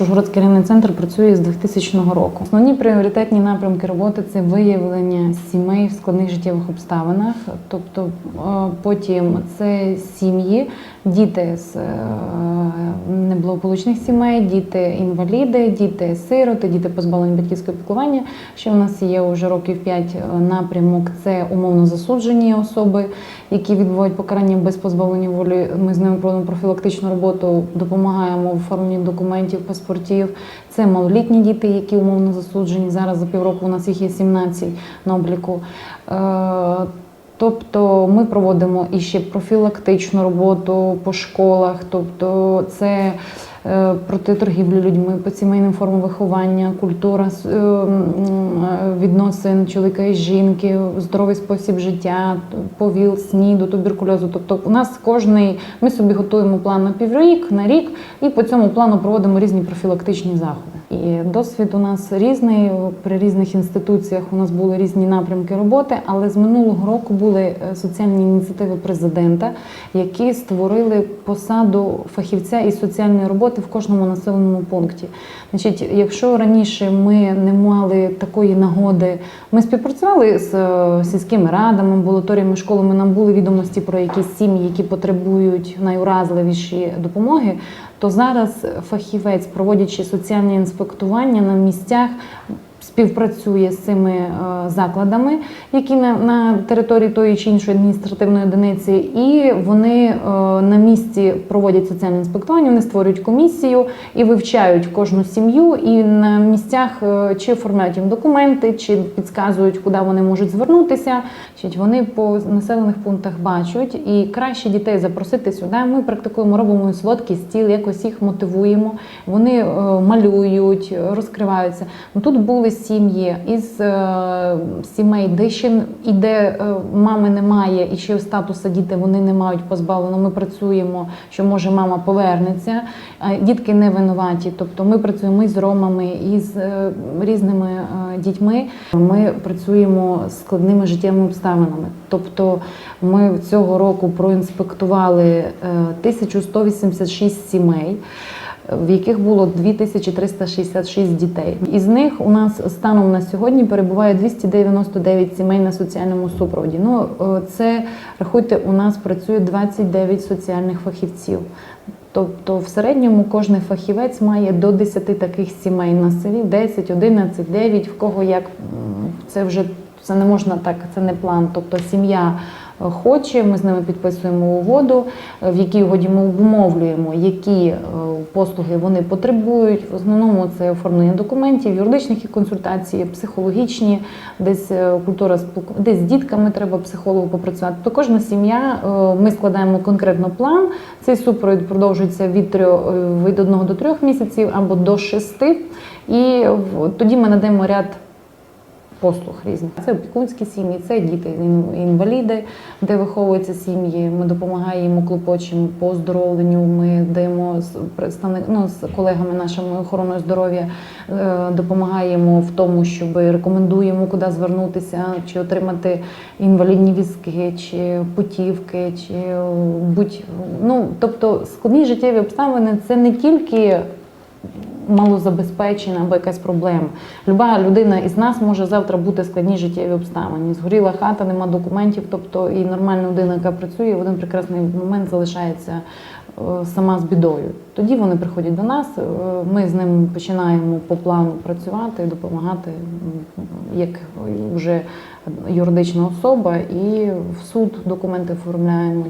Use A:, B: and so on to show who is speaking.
A: Ужгородський районний центр працює з 2000 року. Основні пріоритетні напрямки роботи це виявлення сімей в складних життєвих обставинах, тобто е, потім це сім'ї, діти з е, неблагополучних сімей, діти інваліди, діти позбавлені батьківського піклування. Ще в нас є вже років 5 напрямок. Це умовно засуджені особи, які відбувають покарання без позбавлення волі. Ми з ними проводимо профілактичну роботу, допомагаємо в оформленні документів, паспортів. Це малолітні діти, які умовно засуджені. Зараз за півроку у нас їх є 17 на обліку. Е, Тобто ми проводимо і ще профілактичну роботу по школах, тобто це проти торгівлі людьми, по сімейним формам виховання, культура е, е, відносин чоловіка і жінки, здоровий спосіб життя, повіл, СНІДу, туберкульозу. Тобто у нас кожний, ми собі готуємо план на піврік, на рік, і по цьому плану проводимо різні профілактичні заходи. І досвід у нас різний. При різних інституціях у нас були різні напрямки роботи, але з минулого року були е, соціальні ініціативи президента, які створили посаду фахівця із соціальної роботи в кожному населеному пункті. Значить, якщо раніше ми не мали такої нагоди, ми співпрацювали з е, сільськими радами, амбулаторіями, школами. Нам були відомості про якісь сім'ї, які потребують найуразливіші допомоги. То зараз фахівець, проводячи соціальне інспектування на місцях, співпрацює з цими е, закладами, які на, на території тої чи іншої адміністративної одиниці, і вони е, на місці проводять соціальне інспектування, вони створюють комісію і вивчають кожну сім'ю, і на місцях е, чи оформляють їм документи, чи підказують, куди вони можуть звернутися. Значить, Вони по населених пунктах бачать і краще дітей запросити сюди. Ми практикуємо, робимо солодкий стіл, якось їх мотивуємо. Вони малюють, розкриваються. Тут були сім'ї із е, сімей, де ще і де е, мами немає, і ще статусу діти вони не мають позбавлено. Ми працюємо, що може мама повернеться. А Дітки не винуваті. Тобто ми працюємо і з ромами, і з е, різними е, дітьми. Ми працюємо з складними життєвими обставинами. Тобто ми цього року проінспектували е, 1186 сімей в яких було 2366 дітей. Із них у нас станом на сьогодні перебуває 299 сімей на соціальному супроводі. Ну е, це рахуйте, у нас працює 29 соціальних фахівців. Тобто в середньому кожен фахівець має до 10 таких сімей на селі, 10, 11, 9, в кого як це вже це не можна так, це не план. Тобто сім'я хоче, ми з ними підписуємо угоду, в якій угоді ми обумовлюємо, які е, послуги вони потребують. В основному це оформлення документів, юридичних консультацій, психологічні, десь е, культура десь з дітками треба психологу попрацювати. То кожна сім'я, е, ми складаємо конкретно план. Цей супровід продовжується від трьох від одного до трьох місяців або до шести. І тоді ми надаємо ряд послуг різних. Це опікунські сім'ї, це діти інваліди, де виховуються сім'ї. Ми допомагаємо клопочим по оздоровленню. Ми даємо представник ну, з колегами нашими охороною здоров'я, е, допомагаємо в тому, щоб рекомендуємо, куди звернутися, чи отримати інвалідні візки, чи путівки, чи будь ну тобто складні життєві обставини це не тільки малозабезпечена або якась проблема. Люба людина із нас може завтра бути складні життєві обставини. Згоріла хата, нема документів, тобто і нормальна людина, яка працює, в один прекрасний момент залишається е, сама з бідою. Тоді вони приходять до нас, е, ми з ними починаємо по плану працювати, допомагати як вже юридична особа, і в суд документи оформляємо.